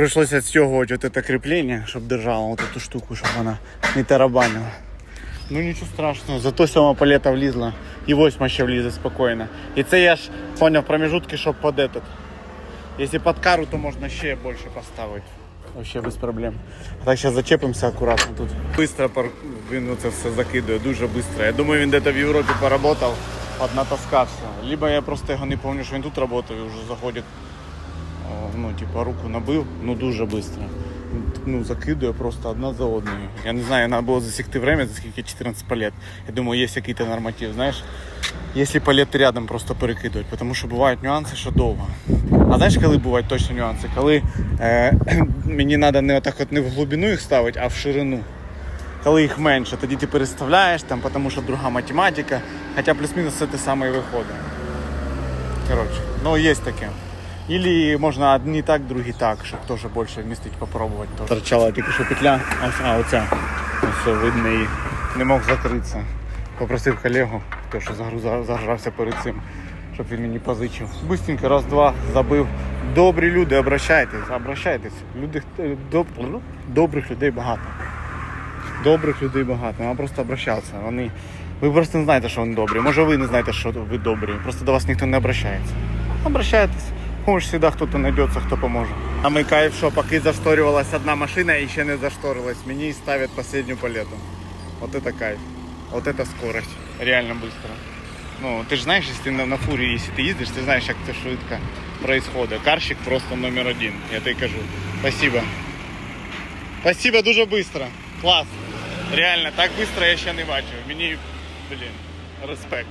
Пришлось отстегивать вот это крепление, чтобы держало вот эту штуку, чтобы она не тарабанила. Ну нічого страшного, зато сьома палета влізла, і восьма ще влізе спокійно. І це я ж поняв промежутки, щоб під этот. Якщо під кару, то можна ще більше поставити. Вообще без проблем. А так зараз зачепимося акуратно тут. Быстро пар... він це все закидує, дуже швидко. Я думаю, він десь в Європі поработав, поднатаскався. Либо я просто його не пам'ятаю, що він тут працював і вже заходить О, ну, типа, руку набив, ну дуже швидко. Ну, закидує просто одна за одною. Я не знаю, треба було засікти время, за скільки 14 палет. Я думаю, є якийсь норматив, знаєш. Якщо палети рядом просто перекидують, тому що бувають нюанси, що довго. А знаєш, коли бувають точно нюанси? Коли е, мені треба не отак от не в глибину їх ставити, а в ширину. Коли їх менше, тоді ти переставляєш, там, тому що друга математика, хоча плюс-мінус все те саме і виходить. Коротше, ну є таке. Или можна одні так, другі так, щоб теж більше вмістити, попробувати. Теж. Торчала тільки що петля, ось, а оця. Ось все, видно її. Не мог закритися. Попросив колегу, хто що загружався перед цим, щоб він мені позичив. Быстренько, раз-два, забив. Добрі люди, обращайтесь, обращайтесь. Люди, е, доб... добрих людей багато. Добрих людей багато, треба просто обращатися. Вони... Ви просто не знаєте, що вони добрі. Може ви не знаєте, що ви добрі. Просто до вас ніхто не обращається. Обращайтесь. Помощь всегда хто-то знайдеться, хто поможе. А ми кайф, що поки зашторювалась одна машина і ще не зашторилась, мені ставлять последню палету. Вот это кайф. Вот это скорость. Реально быстро. Ну, ти ж знаєш, якщо ти на, на фурі, якщо ти їздиш, ти знаєш, як це швидко происходит. Карщик просто номер один, я тобі кажу. Спасибо. Спасибо, дуже швидко. Клас. Реально, так швидко я ще не бачив. Мені, блін, респект.